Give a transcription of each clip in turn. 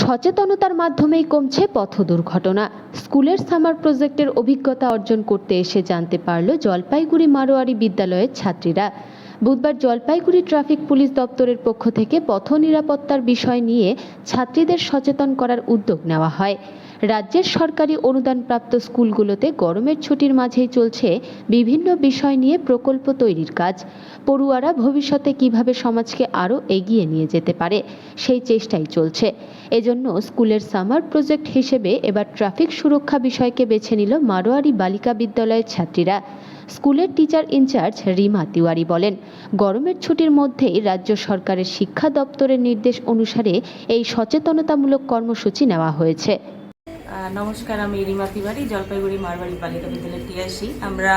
সচেতনতার মাধ্যমেই কমছে পথ দুর্ঘটনা। স্কুলের সামার প্রজেক্টের অভিজ্ঞতা অর্জন করতে এসে জানতে পারল জলপাইগুড়ি মারোয়ারি বিদ্যালয়ের ছাত্রীরা। বুধবার জলপাইগুড়ি ট্রাফিক পুলিশ দপ্তরের পক্ষ থেকে পথ নিরাপত্তার বিষয় নিয়ে ছাত্রীদের সচেতন করার উদ্যোগ নেওয়া হয়। রাজ্যের সরকারি অনুদানপ্রাপ্ত স্কুলগুলোতে গরমের ছুটির মাঝেই চলছে বিভিন্ন বিষয় নিয়ে প্রকল্প তৈরির কাজ। পড়ুয়ারা ভবিষ্যতে কীভাবে সমাজকে আরও এগিয়ে নিয়ে যেতে পারে সেই চেষ্টাই চলছে। এজন্য স্কুলের সামার প্রজেক্ট হিসেবে এবার ট্রাফিক সুরক্ষা বিষয়কে বেছে নিল মারোয়ারি বালিকা বিদ্যালয়ের ছাত্রীরা। স্কুলের টিচার ইনচার্জ রিমা তিওয়ারি বলেন, গরমের ছুটির মধ্যেই রাজ্য সরকারের শিক্ষা দপ্তরের নির্দেশ অনুসারে এই সচেতনতামূলক কর্মসূচি নেওয়া হয়েছে। নমস্কার, আমি রিমা তিওয়ারি, জলপাইগুড়ি মারবাড়ি বালিকা বিদ্যালয় টিআইসি আমরা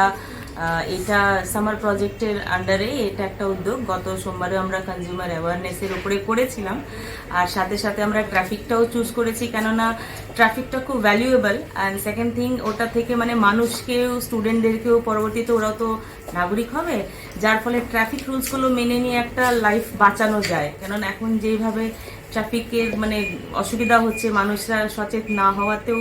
এটা সামার প্রজেক্টের আন্ডারে এটা একটা উদ্যোগ। গত সোমবারে আমরা কনজিউমার অ্যাওয়ারনেসের উপরে করেছিলাম। আর সাথে সাথে আমরা ট্রাফিকটাও চুজ করেছি, কেননা ট্রাফিকটা খুব ভ্যালুয়েবল অ্যান্ড সেকেন্ড থিং ওটা থেকে মানে মানুষকেও স্টুডেন্টদেরকেও পরবর্তীতে ওরা তো নাগরিক হবে। যার ফলে ট্রাফিক রুলসগুলো মেনে নিয়ে একটা লাইফ বাঁচানো যায়। কেননা এখন যেভাবে ট্রাফিকের মানে অসুবিধা হচ্ছে, মানুষরা সচেত না হওয়াতেও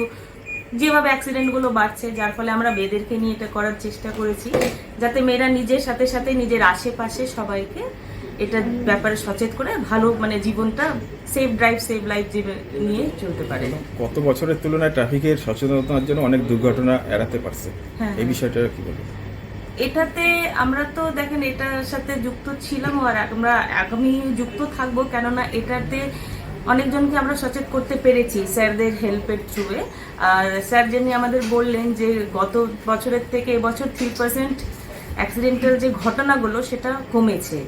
যেভাবে অ্যাক্সিডেন্টগুলো বাড়ছে যার ফলে আমরা মেয়েদেরকে নিয়ে এটা করার চেষ্টা করেছি যাতে মেয়েরা নিজের সাথে সাথে নিজের আশেপাশে সবাইকে এটা ব্যাপারে সচেত করে ভালো মানে জীবনটা সেফ ড্রাইভ সেভ লাইফ নিয়ে চলতে পারে। গত বছরের তুলনায় ট্রাফিকের সচেতনতার জন্য অনেক দুর্ঘটনা এড়াতে পারছে। হ্যাঁ। এই বিষয়টা কি বলব এটাতে আমরা তো দেখেন এটার সাথে যুক্ত ছিলাম আর আমরা আগামী যুক্ত থাকব কেননা এটাতে অনেকজনকে আমরা সচেত করতে পেরেছি স্যারদের হেল্পের থ্রুয়ে আর স্যার যিনি আমাদের বললেন যে গত বছরের থেকে এবছর থ্রি পার্সেন্ট অ্যাক্সিডেন্টাল যে ঘটনাগুলো সেটা কমেছে।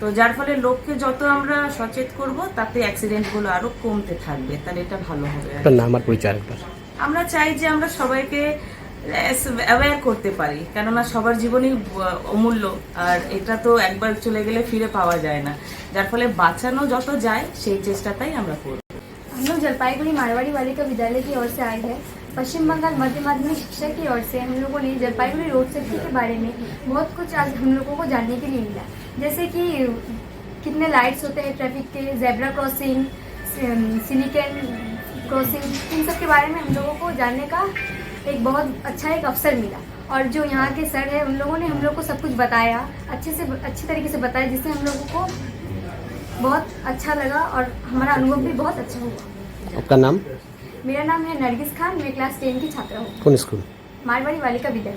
তো যার ফলে লোককে যত আমরা সচেত করব তাতে অ্যাক্সিডেন্টগুলো আরও কমতে থাকবে। তাহলে এটা ভালো হবে নাম আর পরিচয় আমরা চাই যে আমরা সবাইকে অ্যাওয়্যার করতে পারি কেননা সবার জীবনই ব- অমূল্য আর এটা তো একবার চলে গেলে ফিরে পাওয়া যায় না যার ফলে বাঁচানো যত যায় সেই চেষ্টাটাই আমরা করব हम लोग जलपाईगुड़ी मारवाड़ी बालिका विद्यालय की ओर से आए हैं पश्चिम बंगाल मध्य माध्यमिक शिक्षा की ओर से हम लोगों ने जलपाईगुड़ी रोड सेफ्टी के बारे में बहुत कुछ आज हम लोगों को जानने के लिए मिला जैसे कि कितने लाइट्स होते हैं ट्रैफिक के जेब्रा क्रॉसिंग सिलिकन क्रॉसिंग इन सब के बारे में हम लोगों को जानने का एक बहुत अच्छा एक अवसर मिला। और जो यहाँ के सर है उन लोगों ने हम लोग को सब कुछ बताया अच्छे से अच्छे तरीके से बताया जिससे हम लोगों को बहुत अच्छा लगा और हमारा अनुभव भी बहुत अच्छा हुआ। आपका नाम? मेरा नाम है नरगिस खान मैं क्लास टेन की छात्रा हूँ। कौन स्कूल? मारवाड़ी बालिका विद्यालय।